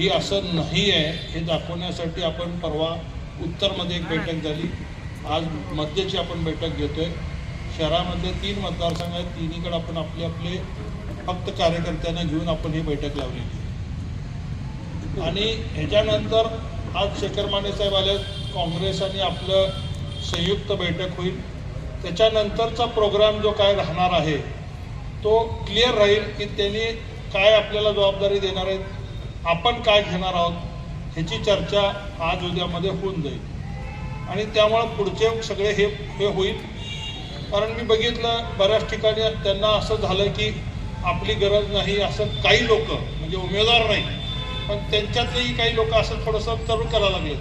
ही असं नाही आहे हे दाखवण्यासाठी आपण परवा उत्तरमध्ये एक बैठक झाली. आज मध्यची आपण बैठक घेतोय. शहरामध्ये तीन मतदारसंघ आहेत तिन्हीकडे आपण आपले आपले फक्त कार्यकर्त्यांना घेऊन आपण ही बैठक लावलेली आणि ह्याच्यानंतर आज शेखर माने साहेब आले काँग्रेस आणि आपलं संयुक्त बैठक होईल. त्याच्यानंतरचा प्रोग्राम जो काय राहणार आहे तो क्लिअर राहील की त्यांनी काय आपल्याला जबाबदारी देणार आहेत आपण काय घेणार आहोत ह्याची चर्चा आज उद्यामध्ये होऊन जाईल. आणि त्यामुळं पुढचे सगळे हे हे होईल. कारण मी बघितलं बऱ्याच ठिकाणी त्यांना असं झालं की आपली गरज नाही असं काही लोक म्हणजे उमेदवार नाही पण त्यांच्यातलेही काही लोक असं थोडंसं तरुण करायला लागले.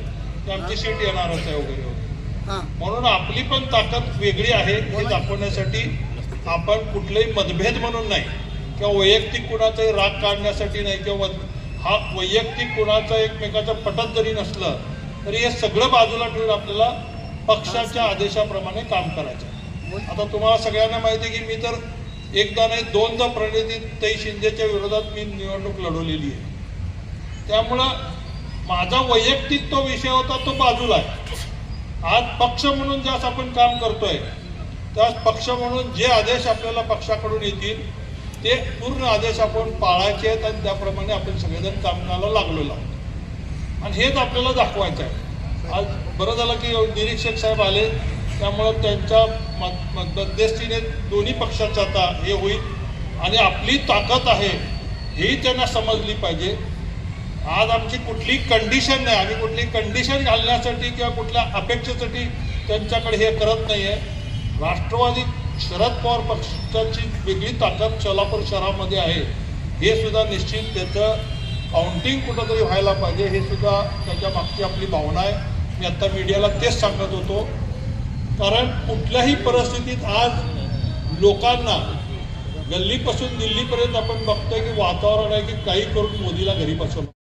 की आमची सीट येणारच आहे वगैरे म्हणून आपली पण ताकद वेगळी आहे हे दाखवण्यासाठी आपण कुठलेही मतभेद म्हणून नाही किंवा वैयक्तिक कुणाचाही राग काढण्यासाठी नाही किंवा हा वैयक्तिक कुणाचा एकमेकाचं पटत जरी नसलं तरी हे सगळं बाजूला ठेवून आपल्याला पक्षाच्या आदेशाप्रमाणे काम करायचं आता तुम्हाला सगळ्यांना माहिती आहे की मी तर एकदा नाही दोनदा प्रणिती तई शिंदेच्या विरोधात मी निवडणूक लढवलेली आहे. त्यामुळं माझा वैयक्तिक तो विषय होता तो बाजूला आहे. आज पक्ष म्हणून ज्यास आपण काम करतोय त्यास पक्ष म्हणून जे आदेश आपल्याला पक्षाकडून येतील ते पूर्ण आदेश आपण पाळायचे आहेत आणि त्याप्रमाणे आपण सगळेजण कामनाला लागलेलो आहोत. आणि हेच आपल्याला दाखवायचं आहे. आज बरं झालं की निरीक्षक साहेब आले त्यामुळं त्यांच्या मध्यस्थीने दोन्ही पक्षाचं आता हे होईल. आणि आपली ताकद आहे हेही त्यांना समजली पाहिजे. आज आमची कुठली कंडिशन नाही आम्ही कुठली कंडिशन घालण्यासाठी किंवा कुठल्या अपेक्षेसाठी त्यांच्याकडे हे करत नाही आहे राष्ट्रवादी शरद पवार पक्षाची वेगळी ताकद सोलापूर शहरामध्ये आहे. हे सुद्धा निश्चित त्याचं काउंटिंग कुठंतरी व्हायला पाहिजे हे सुद्धा त्याच्या मागची आपली भावना आहे. मी आता मीडियाला तेच सांगत होतो. कारण कुठल्याही परिस्थितीत आज लोकांना गल्लीपासून दिल्लीपर्यंत आपण बघतोय की वातावरण आहे की काही करून मोदीला घरी बसवलं.